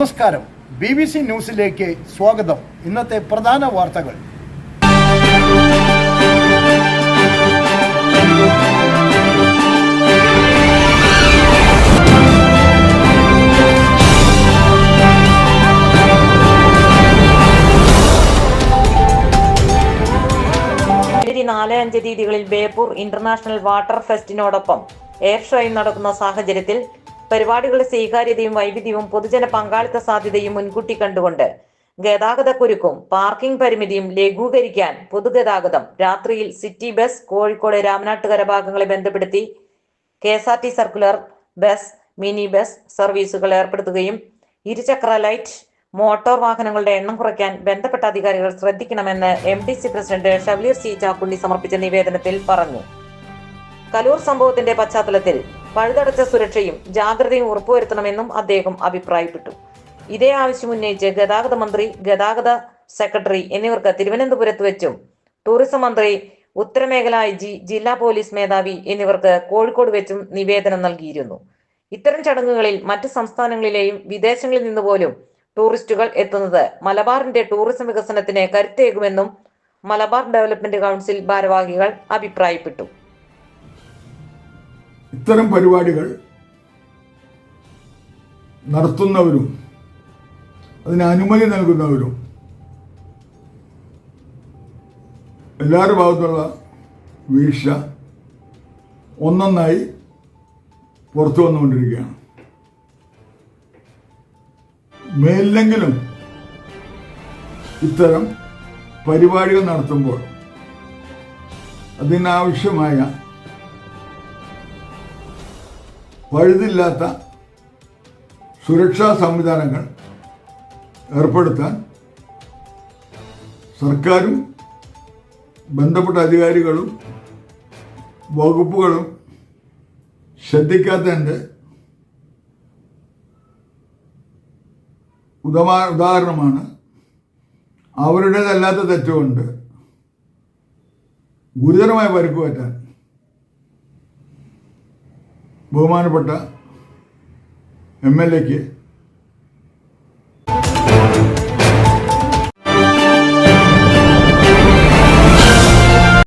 നമസ്കാരം. B B C ന്യൂസിലേക്ക് സ്വാഗതം. ഇന്നത്തെ പ്രധാന വാർത്തകൾ. നാല് അഞ്ച് തീയതികളിൽ ബേപ്പൂർ ഇന്റർനാഷണൽ വാട്ടർ ഫെസ്റ്റിനോടൊപ്പം എയർ ഷോയും നടക്കുന്ന സാഹചര്യത്തിൽ പരിപാടികളുടെ സ്വീകാര്യതയും വൈവിധ്യവും പൊതുജന പങ്കാളിത്ത സാധ്യതയും മുൻകൂട്ടി കണ്ടുകൊണ്ട് ഗതാഗത കുരുക്കും പാർക്കിംഗ് പരിമിതിയും ലഘൂകരിക്കാൻ പൊതുഗതാഗതം രാത്രിയിൽ സിറ്റി ബസ് കോഴിക്കോട് രാമനാട്ടുകര ഭാഗങ്ങളെ ബന്ധപ്പെടുത്തി K S R T circular bus mini bus സർവീസുകൾ ഏർപ്പെടുത്തുകയും ഇരുചക്ര ലൈറ്റ് മോട്ടോർ വാഹനങ്ങളുടെ എണ്ണം കുറയ്ക്കാൻ ബന്ധപ്പെട്ട അധികാരികൾ ശ്രദ്ധിക്കണമെന്ന് M D C president Shevalier C Chakkunni സമർപ്പിച്ച നിവേദനത്തിൽ പറഞ്ഞു. കലൂർ സംഭവത്തിന്റെ പശ്ചാത്തലത്തിൽ പഴുതടച്ച സുരക്ഷയും ജാഗ്രതയും ഉറപ്പുവരുത്തണമെന്നും അദ്ദേഹം അഭിപ്രായപ്പെട്ടു. ഇതേ ആവശ്യം ഉന്നയിച്ച് ഗതാഗത മന്ത്രി ഗതാഗത സെക്രട്ടറി എന്നിവർക്ക് തിരുവനന്തപുരത്ത് വെച്ചും ടൂറിസം മന്ത്രി ഉത്തരമേഖല ഐ ജി ജില്ലാ പോലീസ് മേധാവി എന്നിവർക്ക് കോഴിക്കോട് വെച്ചും നിവേദനം നൽകിയിരുന്നു. ഇത്തരം ചടങ്ങുകളിൽ മറ്റ് സംസ്ഥാനങ്ങളിലെയും വിദേശങ്ങളിൽ നിന്ന് പോലും ടൂറിസ്റ്റുകൾ എത്തുന്നത് മലബാറിന്റെ ടൂറിസം വികസനത്തിന് കരുത്തേകുമെന്നും മലബാർ ഡെവലപ്മെന്റ് കൗൺസിൽ ഭാരവാഹികൾ അഭിപ്രായപ്പെട്ടു. ഇത്തരം പരിപാടികൾ നടത്തുന്നവരും അതിന് അനുമതി നൽകുന്നവരും എല്ലാവരുടെ ഭാഗത്തുള്ള വീഴ്ച ഒന്നൊന്നായി പുറത്തു വന്നുകൊണ്ടിരിക്കുകയാണ്. മേലിലെങ്കിലും ഇത്തരം പരിപാടികൾ നടത്തുമ്പോൾ അതിനാവശ്യമായ പഴുതില്ലാത്ത സുരക്ഷാ സംവിധാനങ്ങൾ ഏർപ്പെടുത്താൻ സർക്കാരും ബന്ധപ്പെട്ട അധികാരികളും വകുപ്പുകളും ശ്രദ്ധിക്കാത്തതിന്റെ ഉദമാ ഉദാഹരണമാണ് അവരുടേതല്ലാത്ത തെറ്റുകൊണ്ട് ഗുരുതരമായ പരിക്ക് പറ്റാൻ ബഹുമാനപ്പെട്ട എം എൽ എക്ക്